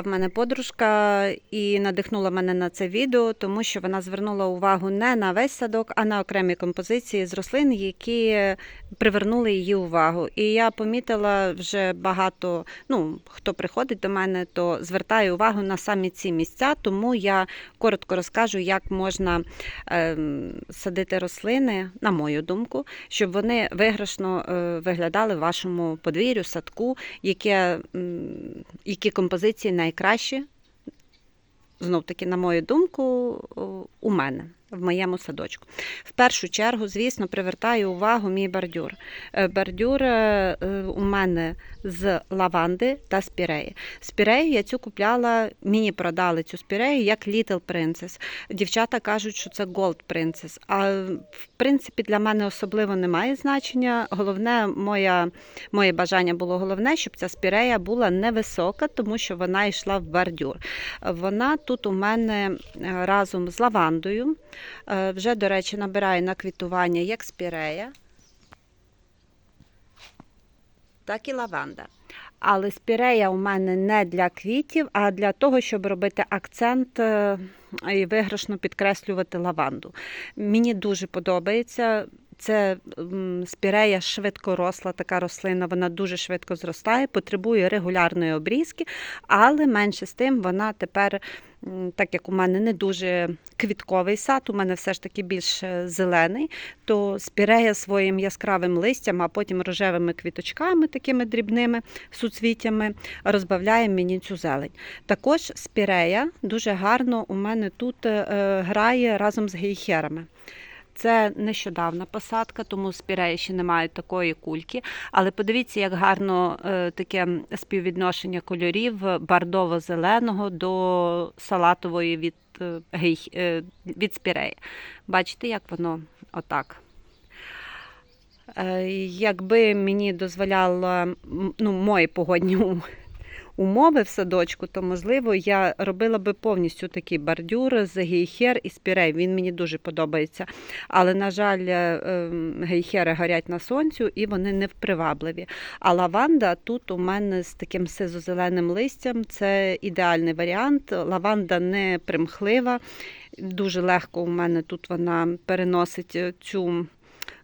В мене подружка і надихнула мене на це відео, тому що вона звернула увагу не на весь садок, а на окремі композиції з рослин, які привернули її увагу. І я помітила вже багато. Ну, хто приходить до мене, то звертає увагу на самі ці місця. Тому я коротко розкажу, як можна ем, садити рослини, на мою думку, щоб вони виграшно е, виглядали в вашому подвір'ю, садку, яке, м, які композиції найкращі, знов таки, на мою думку, у мене. В моєму садочку. В першу чергу, звісно, привертає увагу мій бордюр. Е, Бордюр е, е, у мене з лаванди та спіреї. Спірею я цю купляла, мені продали цю спірею як Little Princess. Дівчата кажуть, що це Gold Princess. А в принципі для мене особливо немає значення. Головне, моя, моє бажання було головне, щоб ця спірея була невисока, тому що вона йшла в бордюр. Вона тут у мене разом з лавандою. Е, Вже, до речі, набирає на квітування як спірея, так і лаванда. Але спірея у мене не для квітів, а для того, щоб робити акцент е, і виграшно підкреслювати лаванду. Мені дуже подобається. Це спірея швидкоросла, така рослина, вона дуже швидко зростає, потребує регулярної обрізки, але менше з тим вона тепер, так як у мене не дуже квітковий сад, у мене все ж таки більш е, зелений, то спірея своїм яскравим листям, а потім рожевими квіточками, такими дрібними суцвіттями, розбавляє мені цю зелень. Також спірея дуже гарно у мене тут е, грає разом з гейхерами. Це нещодавна посадка, тому спіреї ще не мають такої кульки. Але подивіться, як гарно е, таке співвідношення кольорів бордово-зеленого до салатової від, е, е, від спіреї. Бачите, як воно отак. Якби мені дозволяло ну, мої погодні умови в садочку, то можливо я робила би повністю такий бордюр з гейхер і спірей. Він мені дуже подобається. Але, на жаль, е, ем, гейхери горять на сонцю і вони не впривабливі. А лаванда тут у мене з таким сизо-зеленим листям це ідеальний варіант. Лаванда не примхлива. Дуже легко у мене тут вона переносить е, цю.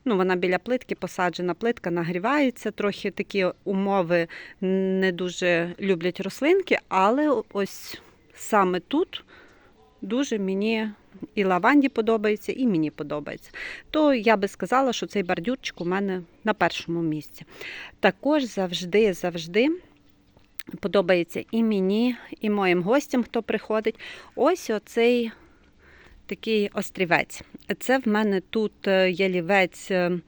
Ну, вона біля плитки посаджена, плитка нагрівається. Трохи такі умови не дуже люблять рослинки, але ось саме тут дуже мені і лаванді подобається, і мені подобається. То я би сказала, що цей бордюрчик у мене на першому місці. Також завжди, завжди. Подобається і мені, і моїм гостям, хто приходить. Ось оцей такий острівець. Це в мене тут е, ялівець. е,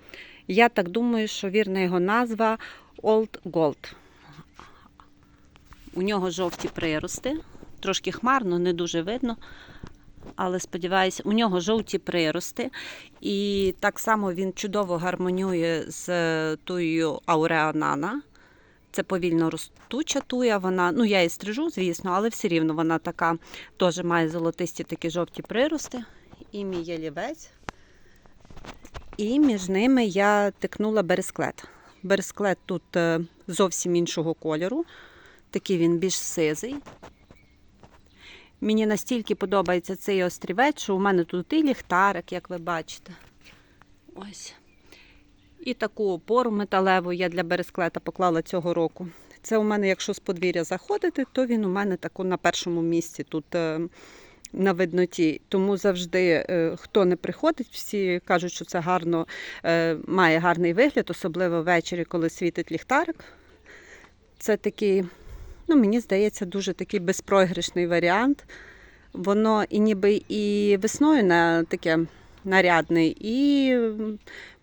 Я так думаю, що вірна його назва Old Gold. У нього жовті прирости. Трошки хмарно, не дуже видно. Але сподіваюся, у нього жовті прирости. І так само він чудово гармонює з е, туєю ауреанана. Це повільно ростуча туя. Вона, ну я її стрижу, звісно, але все рівно вона така теж має золотисті такі жовті прирости. І мій ялівець. І між ними я тикнула бересклет. Бересклет тут е, зовсім іншого кольору. Такий він більш сизий. Мені настільки подобається цей острівець, що у мене тут і ліхтарик, як ви бачите. Ось. І таку опору металеву я для бересклета поклала цього року. Це у мене, якщо з подвір'я заходити, то він у мене таку на першому місці тут е, на видноті. Тому завжди, е, хто не приходить, всі кажуть, що це гарно е, має гарний вигляд, особливо ввечері, коли світить ліхтарик. Це такий, ну мені здається, дуже такий безпрограшний варіант. Воно і ніби і весною на таке нарядний, і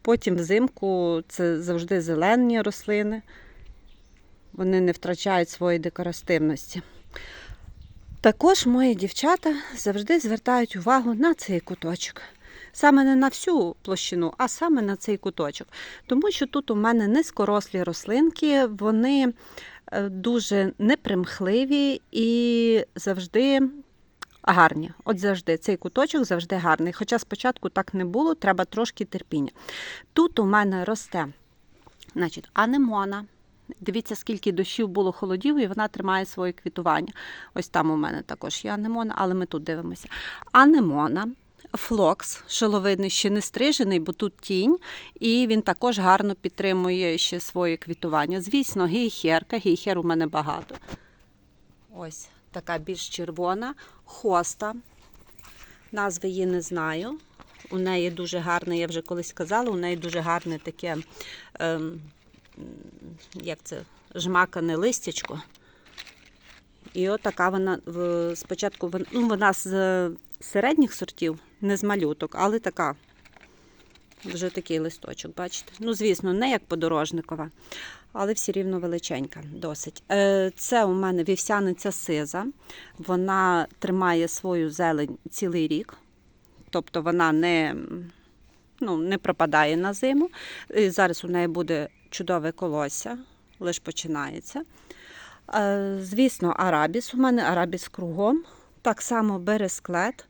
потім взимку це завжди зелені рослини. Вони не втрачають своєї декоративності. Також мої дівчата завжди звертають увагу на цей куточок. Саме не на всю площину, а саме на цей куточок. Тому що тут у мене низькорослі рослинки, вони е, дуже непримхливі і завжди гарні. От завжди цей куточок завжди гарний. Хоча спочатку так не було, треба трошки терпіння. Тут у мене росте значить, анемона, Дивіться, скільки дощів було холодів, і вона тримає своє квітування. Ось там у мене також є анемона, але ми тут дивимося. Анемона, флокс, шиловидний, ще не стрижений, бо тут тінь, і він також гарно підтримує ще своє квітування. Звісно, гейхерка, гейхер у мене багато. Ось така більш червона, хоста. Назви її не знаю. У неї дуже гарне, я вже колись казала, у неї дуже гарне таке, ем, як це, жмакане листячко. І от така вона спочатку ну, вона з е, середніх сортів, не з малюток, але така. Вже такий листочок, бачите? Ну, звісно, не як подорожникова, але все рівно величенька, досить. Е, Це у мене вівсяниця сиза. Вона тримає свою зелень цілий рік, тобто вона не, ну, не пропадає на зиму. І зараз у неї буде чудове колосся, лише починається. Е, Звісно, арабіс. У мене арабіс кругом. Так само бересклет.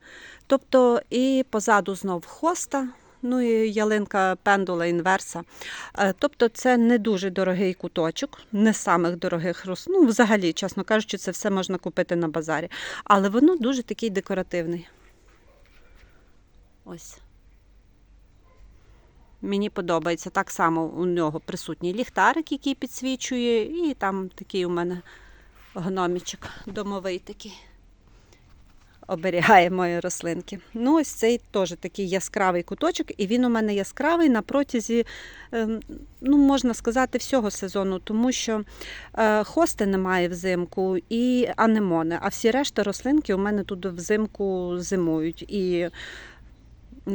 Тобто і позаду знов хоста, ну і ялинка пендула інверса. Е, Тобто це не дуже дорогий куточок, не самих дорогих роз... Ну, взагалі, чесно кажучи, це все можна купити на базарі. Але воно дуже такий декоративний. Ось. Мені подобається. Так само у нього присутній ліхтарик, який підсвічує, і там такий у мене гномічок домовий такий. Оберігає мої рослинки. Ну, ось цей теж такий яскравий куточок, і він у мене яскравий на протязі, ем, ну, можна сказати, всього сезону, тому що е, хости немає взимку і анемони, а всі решта рослинки у мене тут взимку зимують. І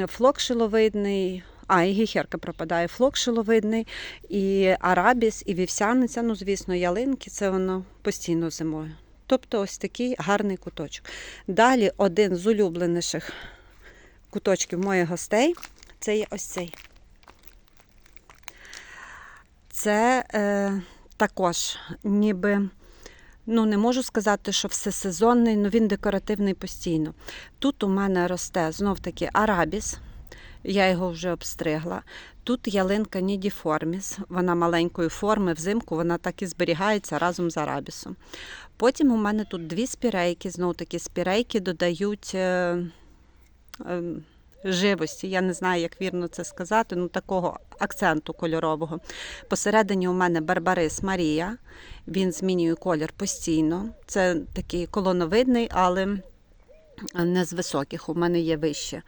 флок шиловидний, а, і гіхерка пропадає, флок шиловидний, і арабіс, і вівсяниця, ну, звісно, ялинки, це воно постійно зимою. Тобто ось такий гарний куточок. Далі один з улюбленіших куточків моїх гостей це є ось цей. Це е, також ніби, ну не можу сказати, що всесезонний, але він декоративний постійно. Тут у мене росте знов таки арабіс. Я його вже обстригла. Тут ялинка нідіформіс, вона маленької форми, взимку вона так і зберігається разом з арабісом. Потім у мене тут дві спірейки, знову таки спірейки додають е, е, живості. Я не знаю, як вірно це сказати, ну такого акценту кольорового. Посередині у мене Барбарис Марія, він змінює колір постійно. Це такий колоновидний, але не з високих. У мене є вище.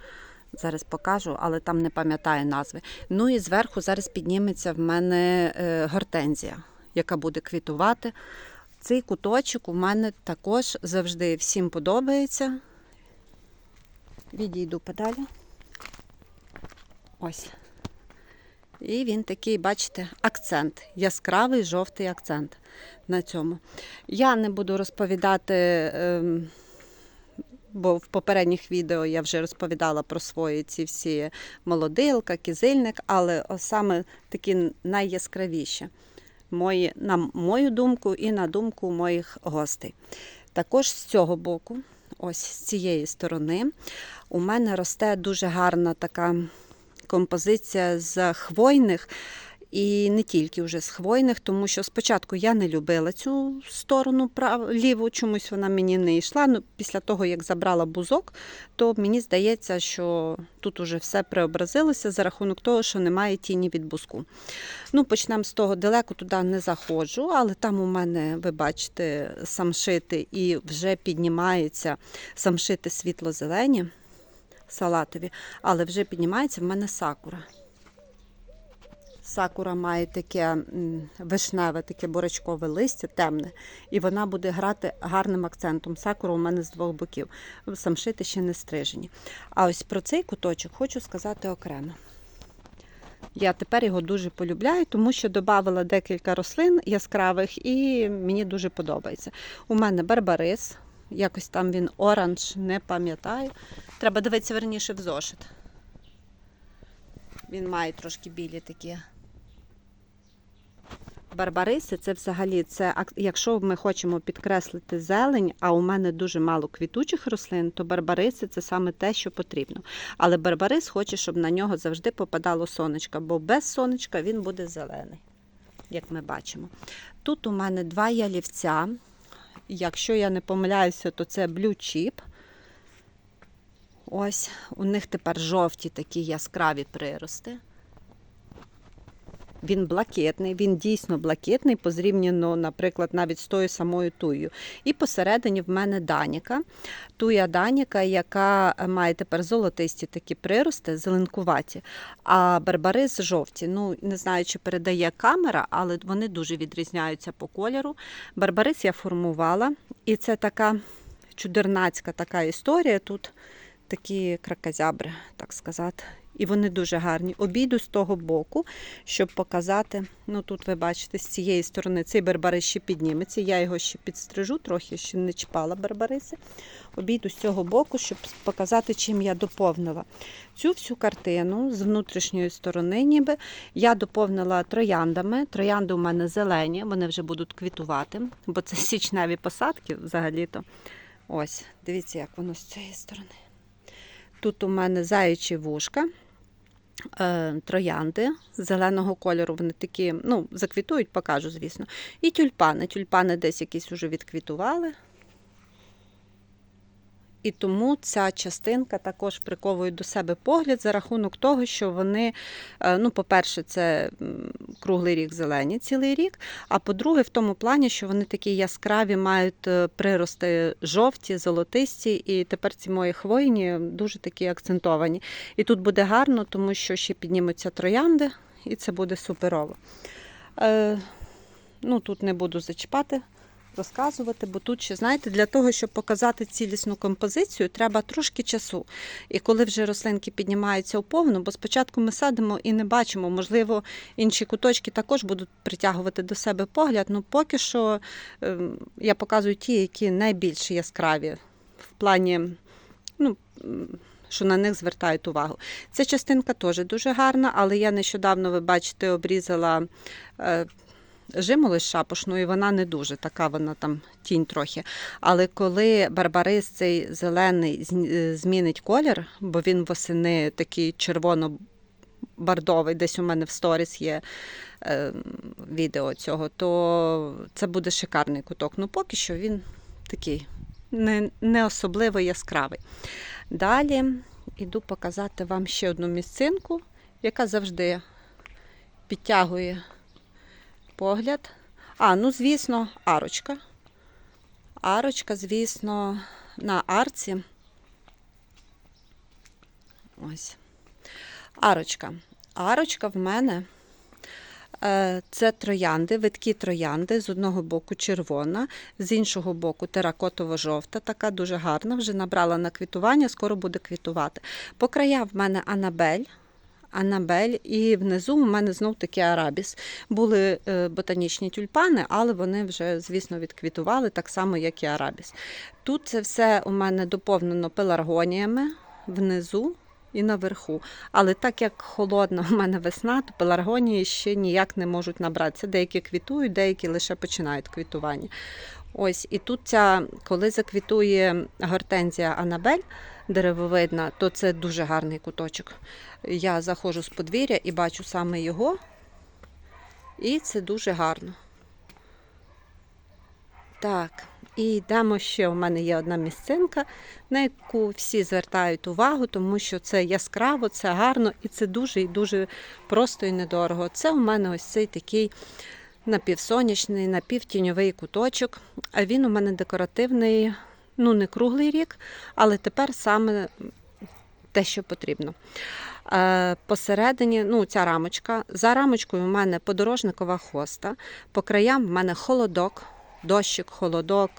Зараз покажу, але там не пам'ятаю назви. Ну і зверху зараз підніметься в мене е, гортензія, яка буде квітувати. Цей куточок у мене також завжди всім подобається. Відійду подалі. Ось. І він такий, бачите, акцент, яскравий жовтий акцент на цьому. Я не буду розповідати. Бо в попередніх відео я вже розповідала про свої ці всі молодилка, кизильник, але саме такі найяскравіші, мої, на мою думку і на думку моїх гостей. Також з цього боку, ось з цієї сторони, у мене росте дуже гарна така композиція з хвойних. І не тільки вже з хвойних, тому що спочатку я не любила цю сторону прав... ліву, чомусь вона мені не йшла. Ну, після того, як забрала бузок, то мені здається, що тут уже все преобразилося за рахунок того, що немає тіні від бузку. Ну, Почнемо з того, далеко туди не заходжу, але там у мене, ви бачите, самшити і вже піднімаються самшити світло-зелені, салатові, але вже піднімається в мене сакура. Сакура має таке вишневе, таке борочкове листя, темне, і вона буде грати гарним акцентом. Сакура у мене з двох боків. Самшити ще не стрижені. А ось про цей куточок хочу сказати окремо. Я тепер його дуже полюбляю, тому що додавала декілька рослин яскравих і мені дуже подобається. У мене барбарис, якось там він оранж, не пам'ятаю. Треба дивитися верніше в зошит. Він має трошки білі такі. Барбариси це взагалі, це, якщо ми хочемо підкреслити зелень, а у мене дуже мало квітучих рослин, то барбариси це саме те, що потрібно. Але барбарис хоче, щоб на нього завжди попадало сонечко, бо без сонечка він буде зелений. як ми бачимо. Тут у мене два ялівця. Якщо я не помиляюся, то це Blue Chip. Ось, у них тепер жовті такі яскраві прирости. Він блакитний, він дійсно блакитний, позрівняно, наприклад, навіть з тою самою туєю. І посередині в мене Даніка. Туя Даніка, яка має тепер золотисті такі прирости, зеленкуваті, а барбарис жовті. Ну, не знаю, чи передає камера, але вони дуже відрізняються по кольору. Барбарис я формувала, і це така чудернацька така історія. Тут такі кракозябри, так сказати. І вони дуже гарні. Обійду з того боку, щоб показати. Ну тут ви бачите, з цієї сторони цей барбарис ще підніметься. Я його ще підстрижу, трохи ще не чіпала барбариси. Обійду з цього боку, щоб показати, чим я доповнила. Цю всю картину з внутрішньої сторони, ніби я доповнила трояндами. Троянди у мене зелені, вони вже будуть квітувати, бо це січневі посадки взагалі-то. Ось, дивіться, як воно з цієї сторони. Тут у мене заячі вушка, троянди зеленого кольору. Вони такі, ну, заквітують, покажу, звісно. І тюльпани. Тюльпани десь якісь вже відквітували. І тому ця частинка також приковує до себе погляд за рахунок того, що вони, е, ну, по-перше, це круглий рік зелені цілий рік. А по-друге, в тому плані, що вони такі яскраві, мають е, прирости жовті, золотисті, і тепер ці мої хвойні дуже такі акцентовані. І тут буде гарно, тому що ще піднімуться троянди, і це буде суперово. Е, ну, тут не буду зачіпати розказувати, бо тут ще, знаєте, для того, щоб показати цілісну композицію, треба трошки часу. І коли вже рослинки піднімаються у повну, бо спочатку ми садимо і не бачимо, можливо, інші куточки також будуть притягувати до себе погляд. Ну, поки що ем, я показую ті, які найбільш яскраві в плані. ну, що на них звертають увагу. Ця частинка теж дуже гарна, але я нещодавно, ви бачите, обрізала е, жимолость шапошну, і вона не дуже така, вона там тінь трохи. Але коли барбарис цей зелений е, змінить колір, бо він восени такий червоно-бардовий, десь у мене в сторіс є е, відео цього, то це буде шикарний куток. Ну, поки що він такий не, не особливо яскравий. Далі іду показати вам ще одну місцинку, яка завжди підтягує погляд. А, ну, звісно, арочка. Арочка, звісно, на арці. Ось. Арочка. Арочка в мене е, це троянди, виткі троянди. З одного боку червона, з іншого боку теракотово-жовта, така дуже гарна. Вже набрала на квітування, скоро буде квітувати. По краях в мене Анабель. Анабель, і внизу у мене знов таки арабіс. Були е, ботанічні тюльпани, але вони вже, звісно, відквітували так само, як і арабіс. Тут це все у мене доповнено пеларгоніями внизу і наверху. Але так як холодна у мене весна, то пеларгонії ще ніяк не можуть набратися. Деякі квітують, деякі лише починають квітування. Ось, і тут ця, коли заквітує гортензія Анабель деревовидна, то це дуже гарний куточок. Я заходжу з подвір'я і бачу саме його, і це дуже гарно. Так, і йдемо ще. У мене є одна місцинка, на яку всі звертають увагу, тому що це яскраво, це гарно і це дуже і дуже просто і недорого. Це у мене ось цей такий напівсонячний, напівтіньовий куточок. А він у мене декоративний, ну не круглий рік, але тепер саме те, що потрібно. Е, Посередині, ну, ця рамочка. За рамочкою у мене подорожникова хоста. По краям в мене холодок, дощик, холодок.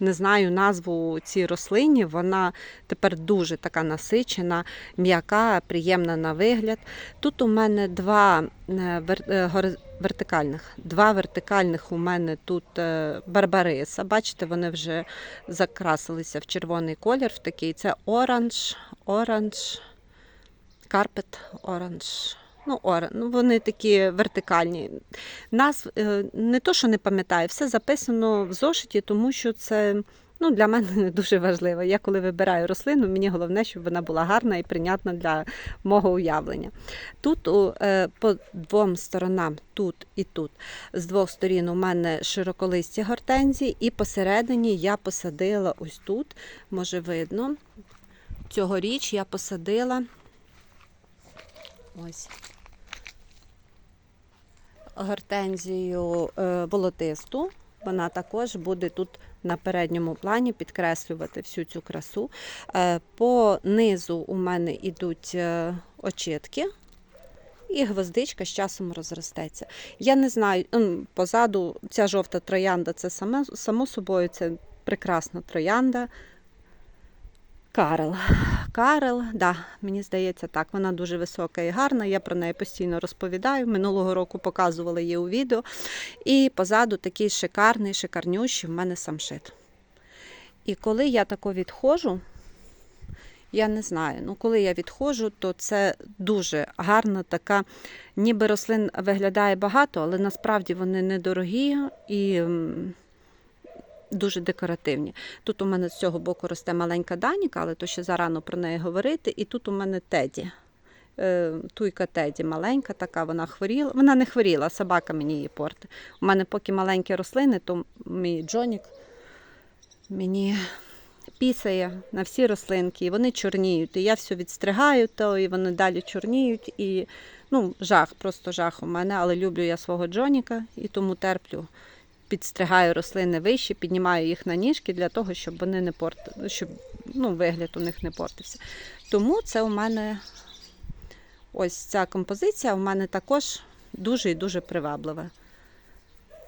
Не знаю назву цій рослині. Вона тепер дуже така насичена, м'яка, приємна на вигляд. Тут у мене два е, е, вертикальних. Два вертикальних у мене тут е, барбариса. Бачите, вони вже закрасилися в червоний колір, в такий. Це оранж, оранж, карпет, оранж. Ну, ора, ну, вони такі вертикальні. Нас е, не то, що не пам'ятаю, все записано в зошиті, тому що це Ну, для мене дуже важливо. Я коли вибираю рослину, мені головне, щоб вона була гарна і прийнятна для мого уявлення. Тут е, по двом сторонам, тут і тут, з двох сторін у мене широколисті гортензії, і посередині я посадила ось тут, може видно, цьогоріч я посадила ось гортензію е, волотисту. Вона також буде тут на передньому плані підкреслювати всю цю красу. Е, По низу у мене йдуть е, очітки, і гвоздичка з часом розростеться. Я не знаю, позаду ця жовта троянда це саме, само собою це прекрасна троянда. Карел. Карел, да, мені здається, так. Вона дуже висока і гарна. Я про неї постійно розповідаю. Минулого року показувала її у відео. І позаду такий шикарний, шикарнющий в мене самшит. І коли я тако відходжу, я не знаю. Ну, коли я відходжу, то це дуже гарна така, ніби рослин виглядає багато, але насправді вони недорогі і дуже декоративні. Тут у мене з цього боку росте маленька Даніка, але то ще зарано про неї говорити. І тут у мене Теді. Е, Туйка Теді маленька, така вона хворіла. Вона не хворіла, собака мені її портить. У мене поки маленькі рослини, то мій Джонік мені пісає на всі рослинки, і вони чорніють. І я все відстригаю, то і вони далі чорніють. І ну, жах, просто жах у мене, але люблю я свого Джоніка і тому терплю. Підстригаю рослини вище, піднімаю їх на ніжки для того, щоб вони не портили, щоб ну, вигляд у них не портився. Тому це у мене ось ця композиція у мене також дуже і дуже приваблива.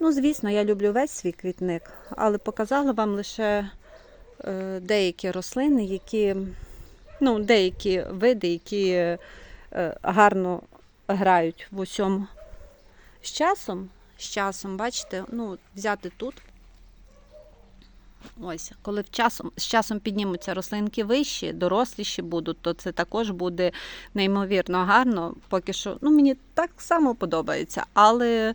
Ну, звісно, я люблю весь свій квітник, але показала вам лише е, деякі рослини, які, ну, деякі види, які е, гарно грають в усьому. З часом, з часом, бачите, ну, взяти тут. Ось, коли в часом, з часом піднімуться рослинки вищі, доросліші будуть, то це також буде неймовірно гарно. Поки що, ну, мені так само подобається, але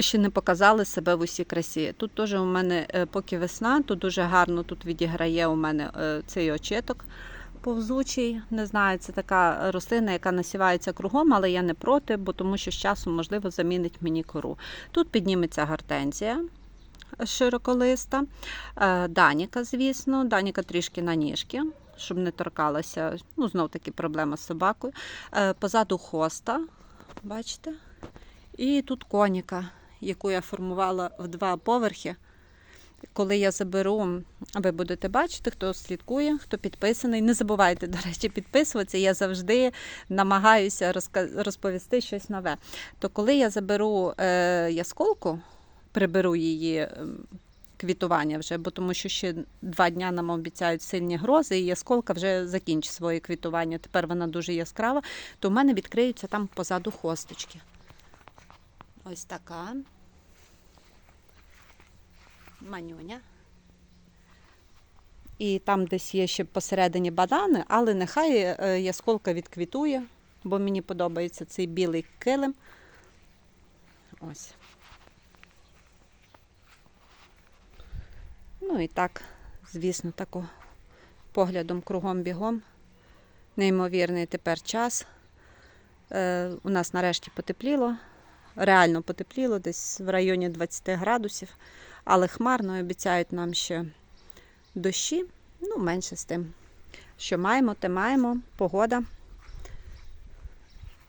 ще не показали себе в усій красі. Тут теж у мене, е, поки весна, тут дуже гарно тут відіграє у мене е, цей очеток повзучий. Не знаю, це така рослина, яка насівається кругом, але я не проти, бо тому що з часом, можливо, замінить мені кору. Тут підніметься гортензія широколиста, е, Даніка, звісно, Даніка трішки на ніжки. Щоб не торкалася, ну, знов таки проблема з собакою. Е, Позаду хоста, бачите? І тут коніка, яку я формувала в два поверхи. Коли я заберу, ви будете бачити, хто слідкує, хто підписаний. Не забувайте, до речі, підписуватися. Я завжди намагаюся розповісти щось нове. То коли я заберу е, ясколку, приберу її ем, квітування вже, бо тому що ще два дня нам обіцяють сильні грози, і ясколка вже закінчить своє квітування. Тепер вона дуже яскрава, то в мене відкриються там позаду хосточки. Ось така. Манюня. І там десь є ще посередині бадани, але нехай е, ясколка відквітує, бо мені подобається цей білий килим. Ось. Ну і так, звісно, тако поглядом кругом бігом. Неймовірний тепер час. Е, у нас нарешті потепліло. Реально потепліло, десь в районі 20 градусів, але хмарно обіцяють нам ще дощі. Ну, менше з тим. Що маємо, те маємо. Погода.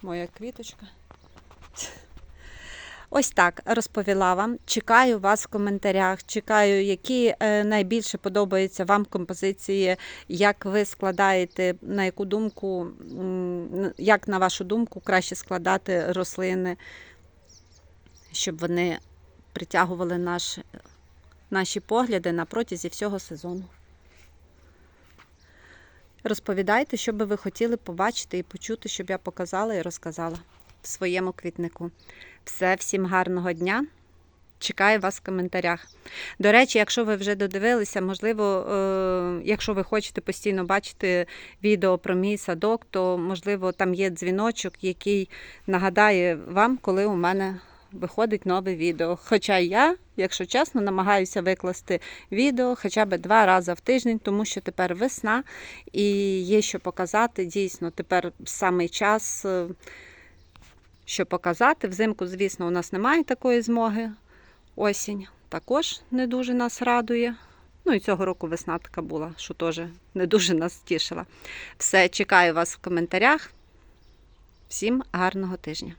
Моя квіточка. Ось так розповіла вам. Чекаю вас в коментарях. Чекаю, які е, найбільше подобаються вам композиції, як ви складаєте, на яку думку, як на вашу думку, краще складати рослини, щоб вони притягували наш, наші погляди на протязі всього сезону. Розповідайте, що би ви хотіли побачити і почути, щоб я показала і розказала в своєму квітнику. Все, всім гарного дня. Чекаю вас в коментарях. До речі, якщо ви вже додивилися, можливо, е, якщо ви хочете постійно бачити відео про мій садок, то можливо там є дзвіночок, який нагадає вам, коли у мене виходить нове відео. Хоча я, якщо чесно, намагаюся викласти відео хоча б два рази в тиждень, тому що тепер весна і є що показати. Дійсно, тепер самий час, е, що показати. Взимку, звісно, у нас немає такої змоги. Осінь також не дуже нас радує. Ну і цього року весна така була, що теж не дуже нас тішила. Все, чекаю вас в коментарях. Всім гарного тижня!